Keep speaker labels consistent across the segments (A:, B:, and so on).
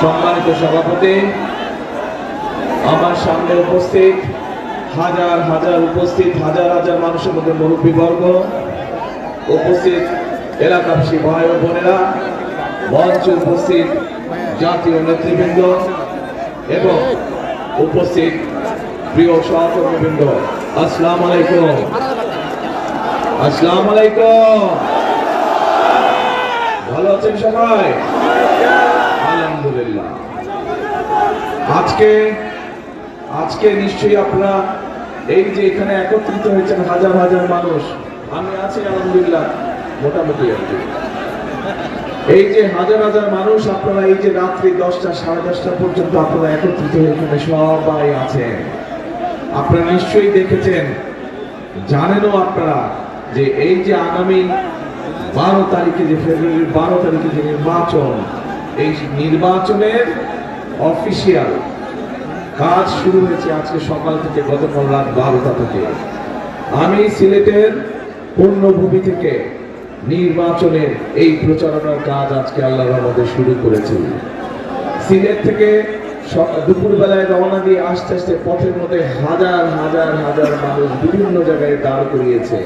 A: সম্মানিত সভাপতি, আমার সামনে উপস্থিত হাজার হাজার উপস্থিত হাজার হাজার মানুষের মধ্যে মুরব্বীবর্গ, উপস্থিত এলাকাবাসী ভাই ও বোনেরা, মঞ্চে উপস্থিত জাতীয় নেতৃবৃন্দ এবং উপস্থিত প্রিয় সহকর্মীবৃন্দ। আসসালামু আলাইকুম। আসসালামু আলাইকুম। ভালো আছেন সবাই? আলহামদুলিল্লাহ। আজকে আজকে নিশ্চয়ই আপনারা এই যে এখানে একত্রিত হয়েছেন হাজার হাজার মানুষ, আমি আছি আলহামদুলিল্লাহ, মোটামুটি কি। এই যে হাজার হাজার মানুষ আপনারা এই যে রাত্রি দশটা, সাড়ে দশটা পর্যন্ত আপনারা একত্রিত হয়ে এখানে সবাই আছেন। আপনারা নিশ্চয়ই দেখেছেন, জানেনও আপনারা যে এই যে আগামী বারো তারিখে যে ফেব্রুয়ারির বারো তারিখে যে নির্বাচন এই নির্বাচনের অফিসিয়াল কাজ শুরু হয়েছে আজকে সকাল থেকে গতকাল রাত বারোটা থেকে। আমি সিলেটের পূর্ণভূমি থেকে নির্বাচনের এই প্রচারণার কাজ আজকে আল্লাহর রহমতে শুরু করেছি। সিলেট থেকে দুপুরবেলায় রওনা দিয়ে আস্তে আস্তে পথের মধ্যে হাজার হাজার হাজার মানুষ বিভিন্ন জায়গায় দাঁড় করিয়েছে।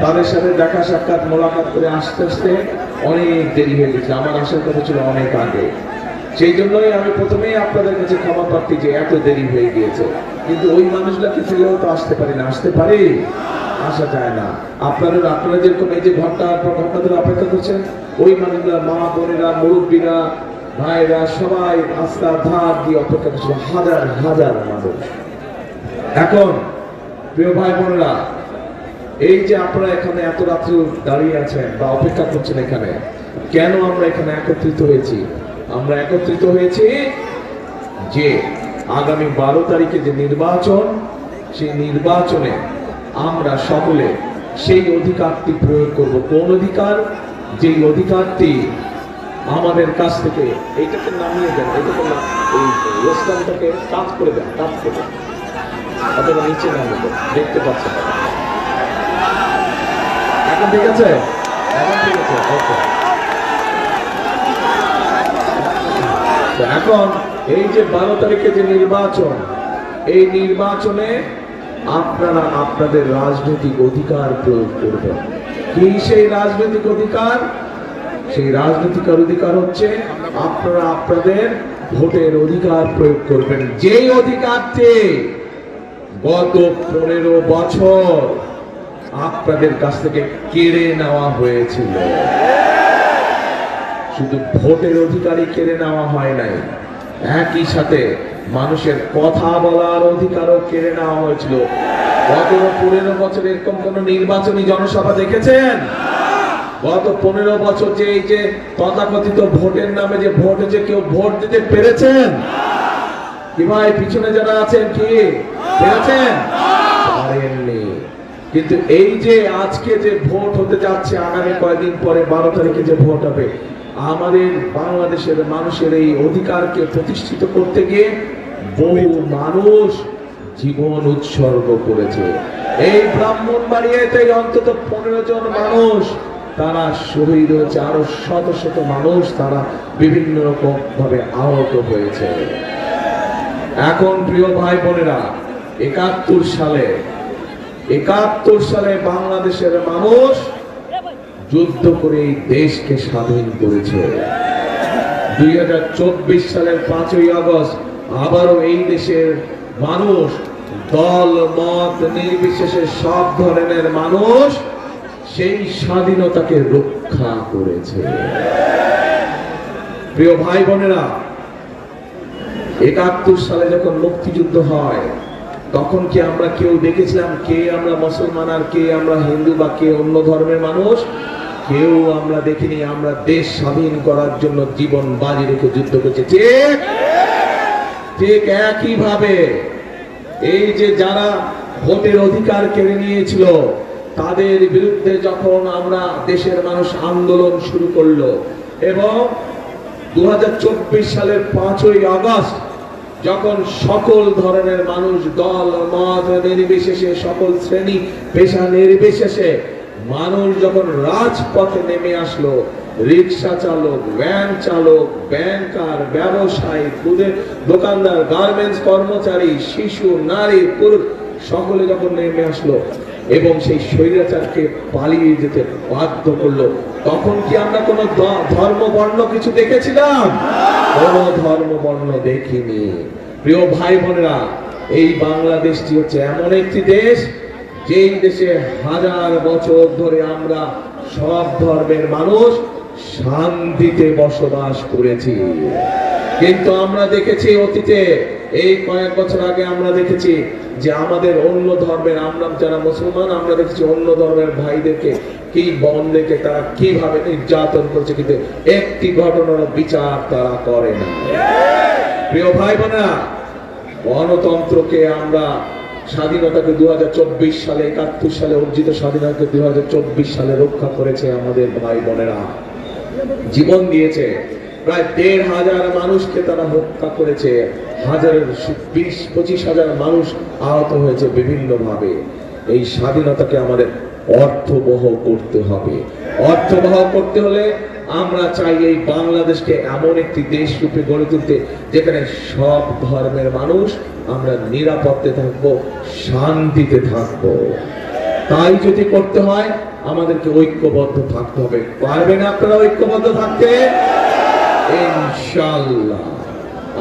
A: তাদের সাথে দেখা সাক্ষাৎ, মোলাকাত করে আস্তে আস্তে অনেক দেরি হয়ে গেছে, আমার আসার কথা ছিল অনেক আগে। সেই জন্যই আমি প্রথমেই আপনাদের কাছে ক্ষমা প্রার্থী যে এত দেরি হয়ে গিয়েছে। কিন্তু ওই মানুষগুলোকে ছেলেও তো আসতে পারি না, আসতে পারি? আসা যায় না। আপনাদের আপনারা যেরকম এই যে ঘণ্টার পর ঘণ্টা ধরে অপেক্ষা করছেন, ওই মানুষগুলা মা, বোনেরা, মুরব্বীরা ভাইরা সবাই রাস্তার ধার দিয়ে অপেক্ষা করছিল, হাজার হাজার মানুষ। এখন, প্রিয় ভাই বোনেরা এই যে আপনারা এখানে এত রাত্রি দাঁড়িয়ে আছেন বা অপেক্ষা করছেন এখানে, কেন আমরা এখানে একত্রিত হয়েছি? আমরা একত্রিত হয়েছি যে আগামী বারো তারিখে যে নির্বাচন, সেই নির্বাচনে আমরা সকলে সেই অধিকারটি প্রয়োগ করব। কোন অধিকার? যেই অধিকারটি আমাদের কাছ থেকে এইটাকে নামিয়ে দেন, এটাকে এই ওয়েস্টার্নটাকে কাজ করে দেন কাজ করে দেন। অথবা নিচে নামিয়ে দেন, দেখতে পাচ্ছেন। এখন ঠিক আছে? এখন এই যে বারো তারিখে যে নির্বাচন, এই নির্বাচনে আপনারা আপনাদের রাজনৈতিক অধিকার প্রয়োগ করবেন। কি সেই রাজনৈতিক অধিকার? সেই রাজনৈতিক অধিকার হচ্ছে আপনারা আপনাদের ভোটের অধিকার প্রয়োগ করবেন। যেই অধিকারটি গত পনেরো বছর আপনাদের কাছ থেকে কেড়ে নেওয়া হয়েছিল। শুধু ভোটের অধিকারই কেড়ে নেওয়া হয় নাই, একই সাথে মানুষের কথা বলার অধিকারও কেড়ে নেওয়া হয়েছিল। গত পনেরো বছর এরকম কোন নির্বাচনী জনসভা দেখেছেন? গত পনেরো বছর যে এই যে তথাকথিত ভোটের নামে যে ভোট হয়েছে, কেউ ভোট দিতে পেরেছেন? কি ভাই, পিছনে যারা আছেন কি? পেরেছেন? পারেননি। কিন্তু এই যে আজকে যে ভোট হতে যাচ্ছে আগামী কয়েকদিন পরে বারো তারিখে যে ভোট হবে, আমাদের বাংলাদেশের মানুষের এই অধিকারকে প্রতিষ্ঠিত করতে গিয়ে বহু মানুষ জীবন উৎসর্গ করেছে। এই ব্রাহ্মণ বাড়িয়েতে অন্তত পনেরো জন মানুষ, তারা শহীদ হয়েছে, আরও শত শত মানুষ তারা বিভিন্ন রকম ভাবে আহত হয়েছে। এখন প্রিয় ভাই বোনেরা, একাত্তর সালে একাত্তর সালে বাংলাদেশের মানুষ যুদ্ধ করে দেশকে স্বাধীন করেছে। দুই হাজার চব্বিশ সালের পাঁচই আগস্ট আবারও এই দেশের মানুষ, দল, মত, নির্বিশেষে সব ধরনের মানুষ সেই স্বাধীনতাকে রক্ষা করেছে। প্রিয় ভাই বোনেরা, একাত্তর সালে যখন মুক্তিযুদ্ধ হয় তখন কি আমরা কেউ দেখেছিলাম কে আমরা মুসলমান আর কে আমরা হিন্দু বা কে অন্য ধর্মের মানুষ? কেউ আমরা দেখিনি, আমরা দেশ স্বাধীন করার জন্য জীবন বাজি রেখে যুদ্ধ করছে। ঠিক? ঠিক একই ভাবে এই যে যারা ভোটের অধিকার কেড়ে নিয়েছিল, তাদের বিরুদ্ধে যখন আমরা দেশের মানুষ আন্দোলন শুরু করল, এবং দু হাজার চব্বিশ সালের পাঁচই আগস্ট যখন সকল ধরনের মানুষ দল, মত, নির্বিশেষে সকল শ্রেণি, পেশা নির্বিশেষে মানুষ যখন রাজপথে নেমে আসলো, রিক্সা চালক, ভ্যান চালক, ব্যাংকার, ব্যবসায়ী দুধের দোকানদার, গার্মেন্টস কর্মচারী, শিশু, নারী, পুরুষ, সকলে যখন নেমে আসলো এবং সেই স্বৈরাচারকে পালিয়ে যেতে বাধ্য করল তখন কি আমরা কোনো ধর্ম বর্ণ কিছু দেখেছিলাম? কোনো ধর্ম বর্ণ দেখিনি। প্রিয় ভাই বোনেরা এই বাংলাদেশটি হচ্ছে এমন একটি দেশ, যেই দেশে হাজার বছর ধরে আমরা সব ধর্মের মানুষ শান্তিতে বসবাস করেছি। কিন্তু আমরা দেখেছি অতীতে এই কয়েক বছর আগে আমরা দেখেছি যে আমাদের অন্য ধর্মের, আমরা যারা মুসলমান, আমরা দেখেছি অন্য ধর্মের ভাইদেরকে কি বন্ধেকে তারা কীভাবে নির্যাতন করছে, কিন্তু একটি ঘটনার বিচার তারা করে না। প্রিয় ভাই বোনা গণতন্ত্রকে আমরা স্বাধীনতাকে দু হাজার চব্বিশ সালে, একাত্তর সালে অর্জিত স্বাধীনতাকে দু সালে রক্ষা করেছে আমাদের ভাই বোনেরা জীবন দিয়েছে। প্রায় দেড় হাজার মানুষকে তারা হত্যা করেছে। হাজারের বিশ, পঁচিশ হাজার মানুষ আহত হয়েছে বিভিন্ন ভাবে এই স্বাধীনতাকে আমাদের অর্থবহ করতে হবে। অর্থবহ করতে হলে আমরা চাই এই বাংলাদেশকে এমন একটি দেশ রূপে গড়ে তুলতে, যেখানে সব ধর্মের মানুষ আমরা নিরাপত্তে থাকব, শান্তিতে থাকব। তাই যদি করতে হয়, আমাদেরকে ঐক্যবদ্ধ থাকতে হবে। পারবেন আপনারা ঐক্যবদ্ধ থাকতে? ইনশাল্লাহ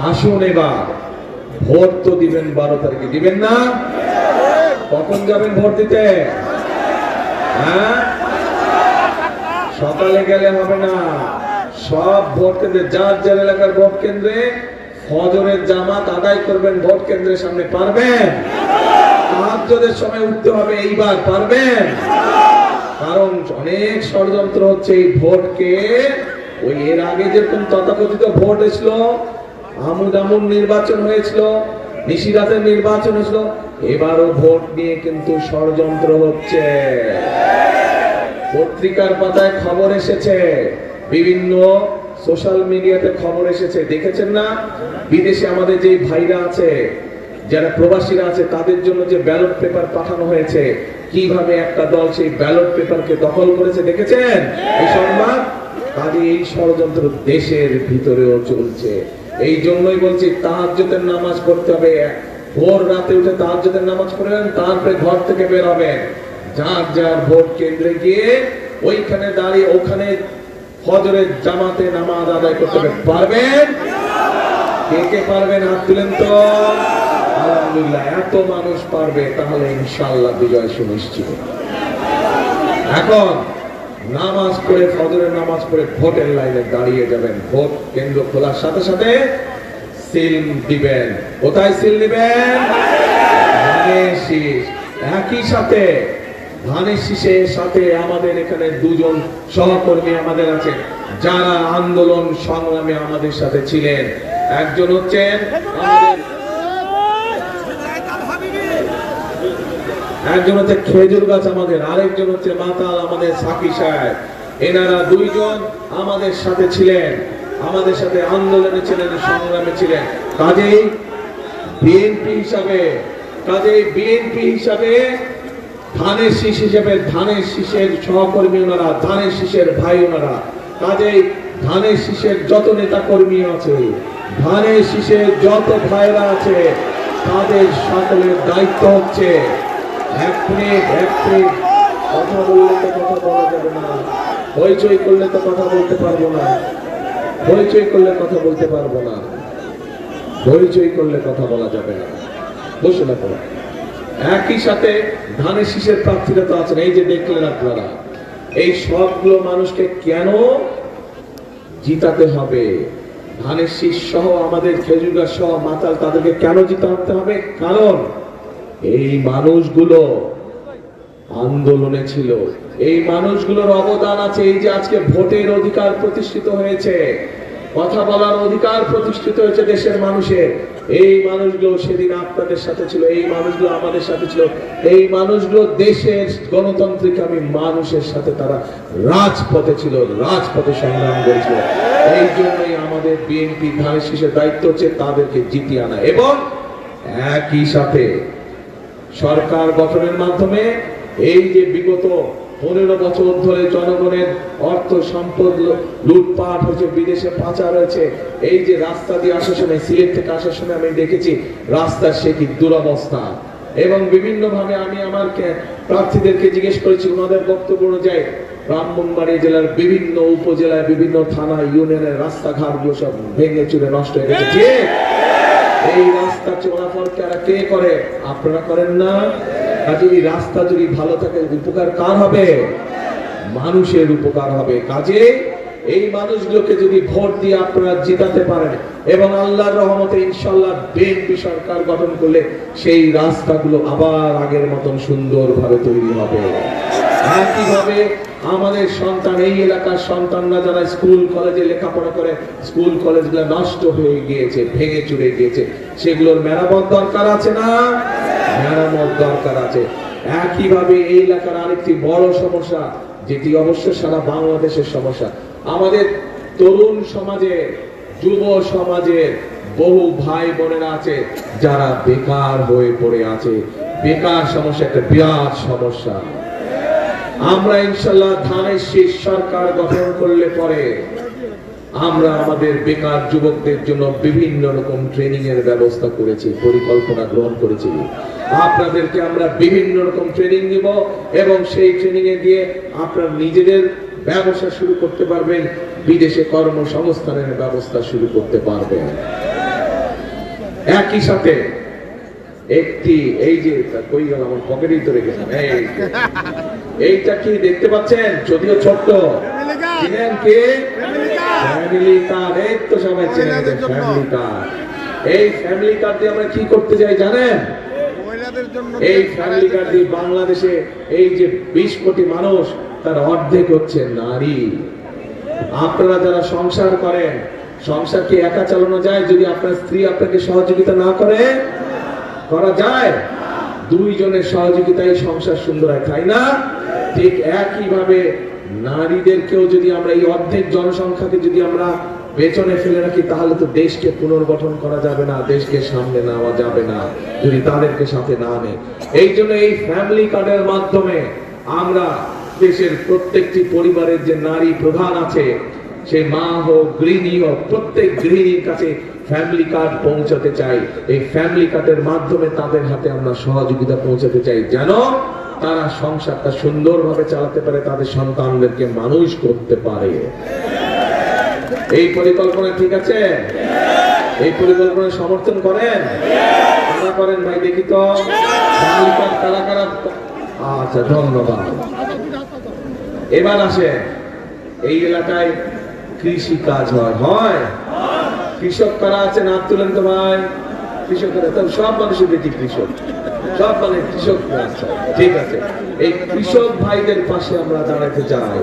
A: আসুন এবার। ভোট তো দিবেন, বারো তারিখে। দিবেন না? কখন যাবেন ভোট দিতে? হ্যাঁ? সকালে গেলে হবে না। সব ভোট কেন্দ্রে, যার যার এলাকার ভোট কেন্দ্রে ফজরের জামাত আদায় করবেন, ভোট কেন্দ্রের সামনে পারবেন? তাহাজ্জুদের সময় উঠতে হবে, এইবার পারবেন? কারণ অনেক ষড়যন্ত্র হচ্ছে এই ভোটকে ওই এর আগে যেরকম তথাকথিত ভোট এসলো আমুদ আমুদ নির্বাচন হয়েছিল নিশিরাতের নির্বাচন হয়েছিল, এবারও ভোট নিয়ে কিন্তু ষড়যন্ত্র হচ্ছে। পত্রিকার পাতায় খবর এসেছে, বিভিন্ন সোশ্যাল মিডিয়াতে খবর এসেছে, দেখেছেন না? বিদেশে আমাদের যে ভাইরা আছে, যারা প্রবাসীরা আছে, তাদের জন্য যে ব্যালট পেপার পাঠানো হয়েছে, কীভাবে একটা দল সেই ব্যালট পেপারকে দখল করেছে, দেখেছেন? এই সংবাদ? কাজে এই ষড়যন্ত্র দেশের ভিতরেও চলছে। এই জন্যই বলছি, তাহাজ্জুদের নামাজ পড়তে হবে। ভোর রাতে উঠে তাহাজ্জুদের নামাজ পড়বেন তারপরে ঘর থেকে বের হবেন। যার যার ভোট কেন্দ্রে গিয়ে ওইখানে দাঁড়িয়ে ওখানে ফজরের জামাতে নামাজ আদায় করতে হবে। পারবেন? কে কে পারবেন? হাত তুলেন তো। আলহামদুলিল্লাহ, এত মানুষ পারবে, তাহলে ইনশাল্লাহ বিজয় সুনিশ্চিত। এখন নামাজ পড়ে, ফজরের নামাজ পড়ে ভোটের লাইনে দাঁড়িয়ে যাবেন। ভোট কেন্দ্র খোলার সাথে সাথে সিল দিবেন। কোথায় সিল দিবেন? একই সাথে, ধানের শীষের সাথে আমাদের এখানে দুজন সহকর্মী আমাদের আছে যারা আন্দোলন সংগ্রামে আমাদের সাথে ছিলেন। একজন হচ্ছেন আমাদের একজন হচ্ছে খেজুর গাছ আমাদের, আরেকজন হচ্ছে মাতাল আমাদের সাকি সাহেব। এনারা দুইজন আমাদের সাথে ছিলেন, আমাদের সাথে আন্দোলনে ছিলেন, সংগ্রামে ছিলেন। কাজেই বিএনপি হিসাবে, কাজেই বিএনপি হিসাবে ধানের শীষ হিসেবে ধানের শীষের সহকর্মী ওনারা, ধানের শীষের ভাই ওনারা। কাজেই ধানের শীষের যত নেতা কর্মী আছে, ধানের শীষের যত ভাইরা আছে, তাদের সকলের দায়িত্ব হচ্ছে কথা বললে তো কথা বলা যাবে না। হইচই করলে তো কথা বলতে পারব না। হইচই করলে কথা বলতে পারব না। হইচই করলে কথা বলা যাবে না। না পড়া একই সাথে ধানের শীষের প্রার্থীরা তো আছেন। এই যে দেখলেন আপনারা, এই সবগুলো মানুষকে কেন জিতাতে হবে? ধানের শীষ সহ আমাদের খেজুর গাছ সহ মাতাল তাদেরকে কেন জিতাতে হবে? কারণ এই মানুষগুলো আন্দোলনে ছিল। এই মানুষগুলোর অবদান আছে, এই যে আজকে ভোটের অধিকার প্রতিষ্ঠিত হয়েছে, কথা বলার অধিকার প্রতিষ্ঠিত হয়েছে দেশের মানুষের। এই মানুষগুলো সেদিন আপনাদের সাথে ছিল, এই মানুষগুলো আমাদের সাথে ছিল। এই মানুষগুলো দেশের গণতন্ত্রকামী মানুষের সাথে তারা রাজপথে ছিল, রাজপথে সংগ্রাম করেছিল। এই জন্যই আমাদের বিএনপি ধানের শীষের দায়িত্ব হচ্ছে তাদেরকে জিতিয়ে আনা এবং একই সাথে সরকার গঠনের মাধ্যমে এই যে বিগত পনেরো বছর ধরে জনগণের অর্থ সম্পদ লুটপাট হচ্ছে বিদেশে পাচার হয়েছে, এই যে রাস্তা দিয়ে আসার সময়, সিলেট থেকে আসার সময় আমি দেখেছি রাস্তার সে কি দুরবস্থা। এবং বিভিন্ন ভাবে আমি আমার প্রার্থীদেরকে জিজ্ঞেস করেছি, ওনাদের বক্তব্য অনুযায়ী ব্রাহ্মণবাড়ি জেলার বিভিন্ন উপজেলায়, বিভিন্ন থানা, ইউনিয়নের রাস্তাঘাটগুলো সব ভেঙে চুরে নষ্ট হয়ে গেছে। এই রাস্তা কে করে? আপনারা করেন না। এই রাস্তা যদি ভালো থাকে উপকার কার হবে? মানুষের উপকার হবে। কাজে এই মানুষগুলোকে যদি ভোট দিয়ে আপনারা জিতাতে পারেন, এবং আল্লাহর রহমতে ইনশাল্লাহ বিএনপি সরকার গঠন করলে সেই রাস্তাগুলো আবার আগের মতন সুন্দরভাবে তৈরি হবে। একইভাবে আমাদের সন্তান, এই এলাকার সন্তানরা যারা স্কুল, কলেজে লেখাপড়া করে, স্কুল, কলেজগুলো নষ্ট হয়ে গিয়েছে, ভেঙে চুরে গিয়েছে। সেগুলোর মেরামত দরকার আছে না? মেরামত দরকার আছে। একইভাবে এই এলাকার আরেকটি বড় সমস্যা, যেটি অবশ্য সারা বাংলাদেশের সমস্যা, আমাদের তরুণ সমাজে, যুব সমাজে বহু ভাই বোনেরা আছে, যারা বেকার হয়ে পড়ে আছে। বেকার সমস্যা, একটা বিরাট সমস্যা। আমরা ইনশাল্লাহ ধানের শীষ সরকার গঠন করলে পরে আমরা আমাদের বেকার যুবকদের জন্য বিভিন্ন রকম ট্রেনিং এর ব্যবস্থা করেছি, পরিকল্পনা গ্রহণ করেছি। আপনাদেরকে আমরা বিভিন্ন রকম ট্রেনিং নিব এবং সেই ট্রেনিং এ দিয়ে আপনারা নিজেদের ব্যবসা শুরু করতে পারবেন, বিদেশে কর্মসংস্থানের ব্যবস্থা শুরু করতে পারবেন। একই সাথে একটি, এই যে, কই গেল আমার পকেটেই তো রেখেছেন? এই। এইটা কি দেখতে পাচ্ছেন? যদিও ছোট্ট। চিনেন কে ফ্যামিলি কার্ড এই তো সবাই চিনে ফ্যামিলি কার্ড এই ফ্যামিলি কার্ড দিয়ে আমরা কি করতে যাই জানেন? এই ফ্যামিলি কার্ড দিয়ে বাংলাদেশে এই যে বিশ কোটি মানুষ তার অর্ধেক হচ্ছে নারী। আপনারা যারা সংসার করেন সংসার কি একা চালানো যায় যদি আপনার স্ত্রী আপনাকে সহযোগিতা না করে? করা যায়? দুইজনের সহযোগিতায় সংসার সুন্দর হয়, তাই না? ঠিক একইভাবে নারীদেরকেও যদি আমরা এই অর্ধেক জনসংখ্যাকে যদি আমরা পেছনে ফেলে রাখি, তাহলে তো দেশকে পুনর্গঠন করা যাবে না, দেশকে সামনে নেওয়া যাবে না, যদি তাদেরকে সাথে না নেই এই জন্য এই ফ্যামিলি কার্ডের মাধ্যমে আমরা দেশের প্রত্যেকটি পরিবারের যে নারী প্রধান আছে, সে মা হোক, গৃহিণী হোক, প্রত্যেক গৃহিণীর কাছে ফ্যামিলি কার্ড পৌঁছাতে চাই। এই ফ্যামিলি কার্ডের মাধ্যমে তাদের হাতে আমরা সহযোগিতা পৌঁছাতে চাই। যেন তারা সংসারটা সুন্দরভাবে চালাতে পারে, তাদের সন্তানদেরকে মানুষ করতে পারে। এই পরিকল্পনা ঠিক আছে? এই পরিকল্পনা সমর্থন করেন? কারা করেন ভাই, দেখি তো। কারা কারা? আচ্ছা ধন্যবাদ। এবার আসে এই এলাকায় কৃষি কাজ হয় হয়? কৃষক কারা আছেন? হাত তুলেন তো ভাই। কৃষকেরা তাহলে সব মানুষের বেটি কৃষক। সব মানে কৃষক ঠিক আছে। এই কৃষক ভাইদের পাশে আমরা দাঁড়াতে চাই।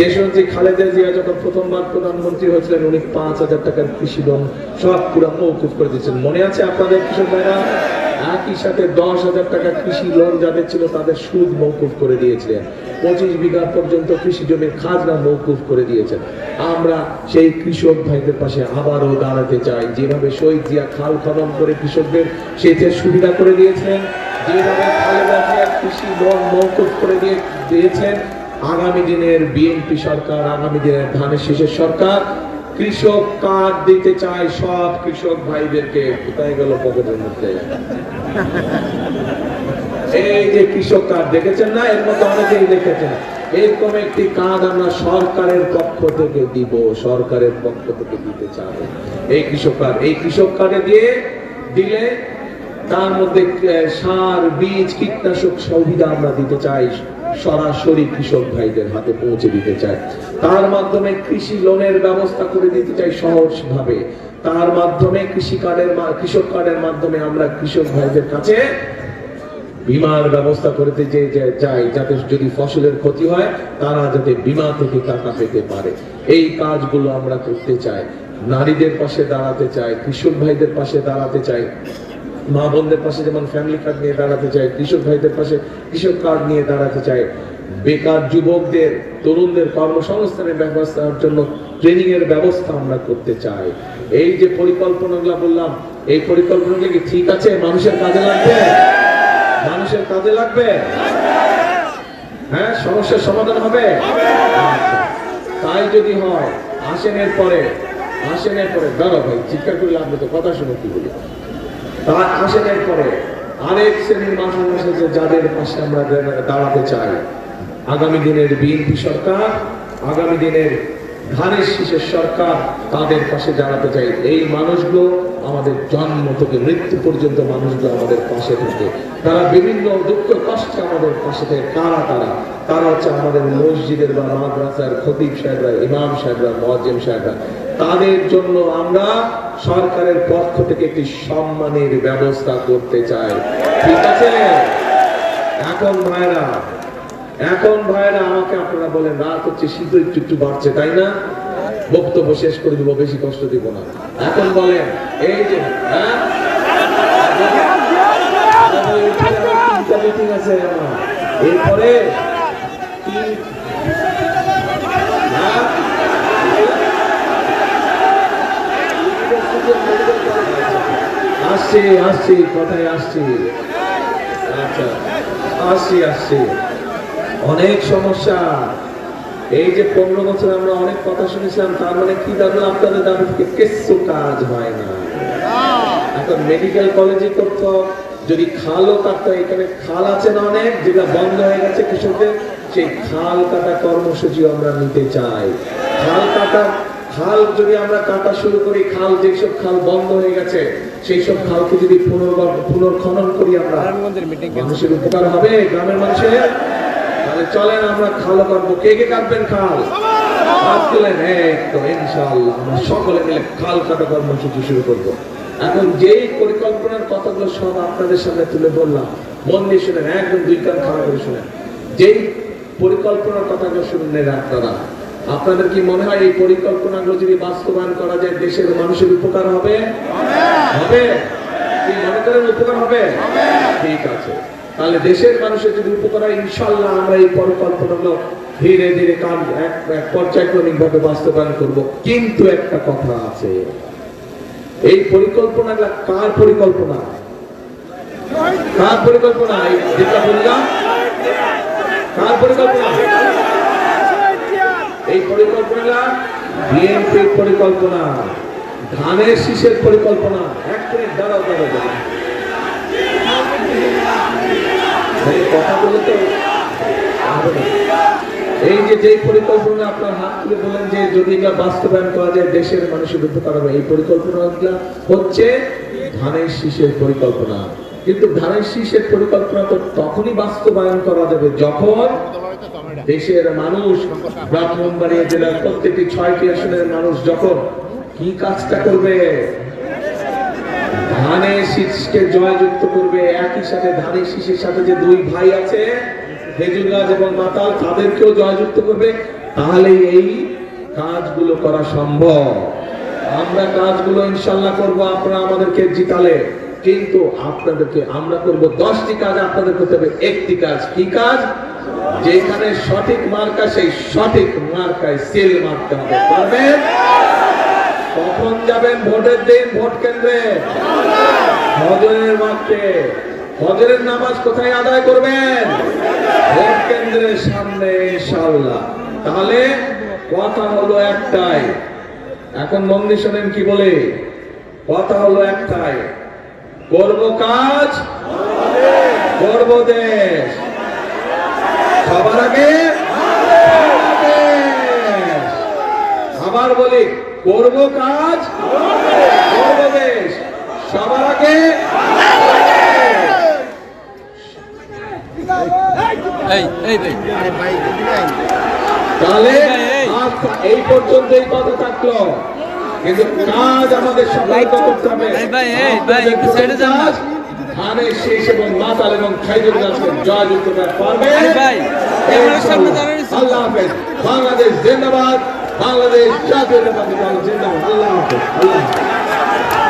A: দেশমন্ত্রী খালেদা জিয়া যখন প্রথমবার প্রধানমন্ত্রী হয়েছিলেন, উনি পাঁচ হাজার টাকার কৃষি লোন সব পুরা মৌকুফ করে দিয়েছেন। মনে আছে আপনাদের কৃষক ভাইরা? একই সাথে দশ হাজার টাকা কৃষি লোন যাদের ছিল তাদের সুদ মৌকুফ করে দিয়েছিলেন। পঁচিশ বিঘা পর্যন্ত কৃষি জমির খাজনা মৌকুফ করে দিয়েছেন। আমরা সেই কৃষক ভাইদের পাশে আবারও দাঁড়াতে চাই। যেভাবে শহীদ জিয়া খাল খনন করে কৃষকদের সেচের সুবিধা করে দিয়েছেন, যেভাবে কৃষি লোন মৌকুফ করে দিয়ে দিয়েছেন, আগামী দিনের বিএনপি সরকার, আগামী দিনের ধানের শীষের সরকার কৃষক কার্ড দিতে চায় সব কৃষক ভাইদেরকে। কোথায় গেল পকেটের মধ্যে? এই যে কৃষক কার্ড দেখেছেন না? এর মধ্যে অনেকেই দেখেছেন। এরকম একটি কাজ আমরা সরকারের পক্ষ থেকে দিব, সরকারের পক্ষ থেকে দিতে চাই এই কৃষক কার্ড, এই কৃষক কার্ডে দিয়ে দিলে তার মধ্যে সার, বীজ, কীটনাশক সুবিধা আমরা দিতে চাই। সরাসরি কৃষক ভাইদের হাতে পৌঁছে দিতে চাই তার মাধ্যমে কৃষি লোনের ব্যবস্থা করে দিতে চাই সহজ ভাবে তার মাধ্যমে কৃষি কার্ডের কৃষক কার্ডের মাধ্যমে আমরা কৃষক ভাইদের কাছে বিমার ব্যবস্থা করতে যে চাই, যাতে যদি ফসলের ক্ষতি হয়, তারা যাতে বিমা থেকে টাকা পেতে পারে। এই কাজগুলো আমরা করতে চাই। নারীদের পাশে দাঁড়াতে চাই, কৃষক ভাইদের পাশে দাঁড়াতে চাই। মা বোনদের পাশে যেমন ফ্যামিলি কার্ড নিয়ে দাঁড়াতে চাই কৃষক ভাইদের পাশে কৃষক কার্ড নিয়ে দাঁড়াতে চাই বেকার যুবকদের, তরুণদের কর্মসংস্থানের ব্যবস্থার জন্য ট্রেনিং এর ব্যবস্থা আমরা করতে চাই। এই যে পরিকল্পনাগুলো বললাম, এই পরিকল্পনাগুলো কি ঠিক আছে? মানুষের কাজে লাগবে? মানুষের কাজে লাগবে? হ্যাঁ সমস্যার সমাধান হবে। তাই যদি হয় আসেনের পরে আসেনের পরে দাঁড়ো ভাই, চিৎকার করে নেই তো, কথা শুনে কি বলি। তার আসেন পরে আরেক শ্রেণির মানুষ এসেছে যাদের পাশে আমরা দাঁড়াতে চাই। আগামী দিনের বিএনপি সরকার, আগামী দিনের ধানের শীষের সরকার তাদের পাশে দাঁড়াতে চাই। এই মানুষগুলো আমাদের জন্ম থেকে মৃত্যু পর্যন্ত মানুষগুলো আমাদের পাশে থাকে তারা বিভিন্ন দুঃখ কষ্টে আমাদের পাশে থাকে। কারা তারা? তারা হচ্ছে আমাদের মসজিদের বা মাদ্রাসার খতিব সাহেবরা, ইমাম সাহেবরা মজিম সাহেবরা। তাদের জন্য আমরা সরকারের পক্ষ থেকে একটি সম্মানের ব্যবস্থা করতে চাই। ঠিক আছে? এখন ভাইরা এখন ভাইরা আমাকে আপনারা বলেন, রাত হচ্ছে শীত একটু একটু বাড়ছে, তাই না? বক্তব্য শেষ করে দিব, বেশি কষ্ট দিব না। এখন বলেন, এই যে হ্যাঁ? এরপরে হ্যাঁ? আসছি আসছি, কথায় আসছি। আচ্ছা আসছি আসছি। অনেক সমস্যা। এই যে পনেরো বছর আমরা অনেক কথা শুনেছিলাম তার মানে কি দাদু? আপনাদের দাবি থেকে কিছু কাজ হয় না। এখন মেডিকেল কলেজে করতো যদি খালও কাটতো এখানে খাল আছে না অনেক? যেটা বন্ধ হয়ে গেছে কৃষকদের সেই খাল কাটা কর্মসূচি আমরা নিতে চাই। খাল কাটা খাল যদি আমরা কাটা শুরু করি খাল যেসব খাল বন্ধ হয়ে গেছে সেই সব খালকে যদি পুনর্বার পুনর্খনন করি আমরা মানুষের উপকার হবে গ্রামের মানুষের? তাহলে চলেন আমরা খাল কাটবো কে কে কাটবেন খাল? হাত তুলেন এই ইনশাআল্লাহ। আমরা সকলে মিলে খাল কাটা কর্মসূচি শুরু করব। এখন যেই পরিকল্পনার কথাগুলো সব আপনাদের সামনে তুলে বললাম মন দিয়ে শুনেন একদম দুই কান খারাপ করে শুনেন। যেই পরিকল্পনার কথাগুলো শুনলেন আপনারা আপনাদের কি মনে হয় এই পরিকল্পনাগুলো যদি বাস্তবায়ন করা যায় দেশের মানুষের উপকার হবে? হবে! কি মনে করেন উপকার হবে! ঠিক আছে। তাহলে দেশের মানুষের যদি উপকার হয় ইনশাল্লাহ আমরা এই পরিকল্পনাগুলো ধীরে ধীরে কাম এক পর্যায়ক্রমিক ভাবে বাস্তবায়ন করব। কিন্তু একটা কথা আছে। এই পরিকল্পনাটা কার পরিকল্পনা? কার পরিকল্পনা? যেটা বললাম কার পরিকল্পনা? এই পরিকল্পনা বিএনপির পরিকল্পনা, ধানের শীষের পরিকল্পনা। এক মিনিট দাঁড়াও দাঁড়াও দাঁড়াও। এই যে যে পরিকল্পনা আপনার হাত তুলে বলেন যে যদি এটা বাস্তবায়ন করা যায়, দেশের মানুষের উপকার হবে, এই পরিকল্পনাগুলো হচ্ছে, ধানের শীষের পরিকল্পনা। কিন্তু ধানের শীষের পরিকল্পনা তো তখনই বাস্তবায়ন করা যাবে যখন দেশের মানুষ, ব্রাহ্মণবাড়িয়া জেলার প্রত্যেকটি ছয়টি আসনের মানুষ যখন কি কাজটা করবে? ধানের শীষকে জয়যুক্ত করবে, একই সাথে ধানের শীষের সাথে যে দুই ভাই আছে গাছ এবং মাতাল, তাদেরকেও জয়যুক্ত করবে। তাহলে এই কাজগুলো করা সম্ভব। আমরা কাজগুলো ইনশাল্লাহ করব, আপনারা আমাদেরকে জিতালে। কিন্তু আপনাদেরকে আমরা করব দশটি কাজ, আপনাদের করতে হবে একটি কাজ। কি কাজ? যেখানে সঠিক মার্কা, সেই সঠিক মার্কায় সেল মারতে হবে। পারবেন? কখন যাবেন ভোটের দিন? ভোট কেন্দ্রে? হজরের মাঠে। হজরের নামাজ কোথায় আদায় করবেন? ভোট কেন্দ্রের সামনে, ইনশাআল্লাহ। তাহলে কথা হলো একটাই। এখন মন দিয়ে শোনেন কি বলে? কথা হলো একটাই। করব কাজ? করব দেশ। সবার আগে। আবার বলি করব কাজ? করব দেশ সবার আগে
B: এই এই
A: তাহলে
B: এই, এই।
A: পর্যন্ত এই কথা থাকল। কিন্তু কাজ আমাদের সবাইকে করতে হবে। ধানের শীষ এবং মাতাল এবং খাইজুর গাছকে জয়যুক্ত করতে পারবে। আল্লাহ হাফেজ। বাংলাদেশ জিন্দাবাদ। বাংলাদেশ জাতীয়তাবাদী দল জিন্দাবাদ আল্লাহ হাফেজ আল্লাহ হাফেজ